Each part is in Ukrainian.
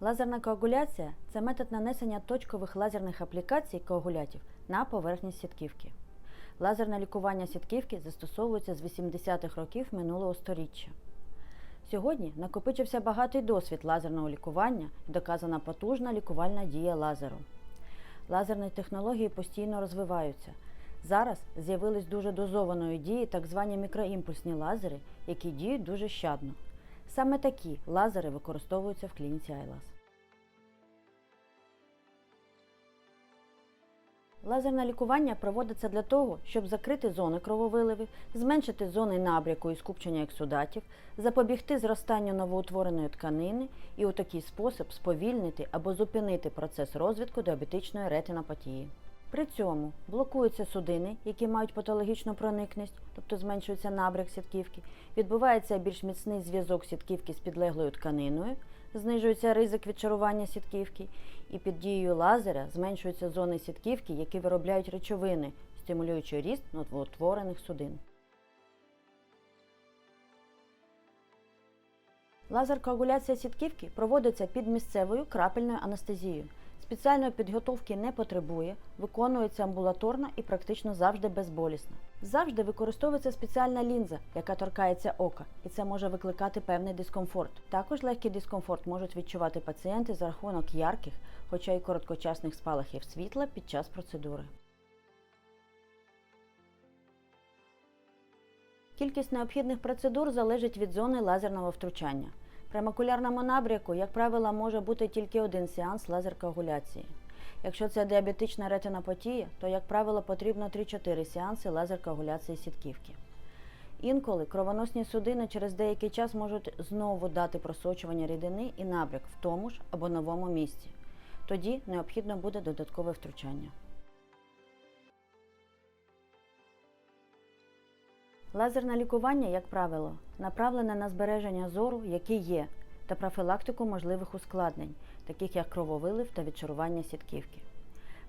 Лазерна коагуляція це метод нанесення точкових лазерних аплікацій коагулятів на поверхність сітківки. Лазерне лікування сітківки застосовується з 80-х років минулого століття. Сьогодні накопичився багатий досвід лазерного лікування і доказана потужна лікувальна дія лазеру. Лазерні технології постійно розвиваються. Зараз з'явились дуже дозованої дії так звані мікроімпульсні лазери, які діють дуже щадно. Саме такі лазери використовуються в клініці ILAS. Лазерне лікування проводиться для того, щоб закрити зони крововиливи, зменшити зони набряку і скупчення ексудатів, запобігти зростанню новоутвореної тканини і у такий спосіб сповільнити або зупинити процес розвитку діабетичної ретинопатії. При цьому блокуються судини, які мають патологічну проникність, тобто зменшується набряк сітківки, відбувається більш міцний зв'язок сітківки з підлеглою тканиною, знижується ризик відчарування сітківки, і під дією лазера зменшуються зони сітківки, які виробляють речовини, стимулюючи ріст новоутворених судин. Лазер-коагуляція сітківки проводиться під місцевою крапельною анестезією. Спеціальної підготовки не потребує, виконується амбулаторно і практично завжди безболісно. Завжди використовується спеціальна лінза, яка торкається ока, і це може викликати певний дискомфорт. Також легкий дискомфорт можуть відчувати пацієнти за рахунок ярких, хоча й короткочасних спалахів світла під час процедури. Кількість необхідних процедур залежить від зони лазерного втручання. При макулярному набряку, як правило, може бути тільки один сеанс лазер-коагуляції. Якщо це діабетична ретинопатія, то, як правило, потрібно 3-4 сеанси лазер-коагуляції сітківки. Інколи кровоносні судини через деякий час можуть знову дати просочування рідини і набряк в тому ж або новому місці. Тоді необхідно буде додаткове втручання. Лазерне лікування, як правило, направлене на збереження зору, який є, та профілактику можливих ускладнень, таких як крововилив та відчарування сітківки.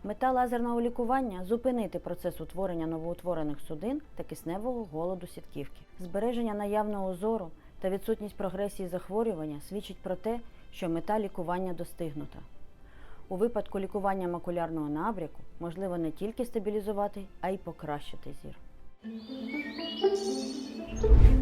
Мета лазерного лікування зупинити процес утворення новоутворених судин та кисневого голоду сітківки. Збереження наявного зору та відсутність прогресії захворювання свідчить про те, що мета лікування достигнута. У випадку лікування макулярного набряку можливо не тільки стабілізувати, а й покращити зір. Thank you.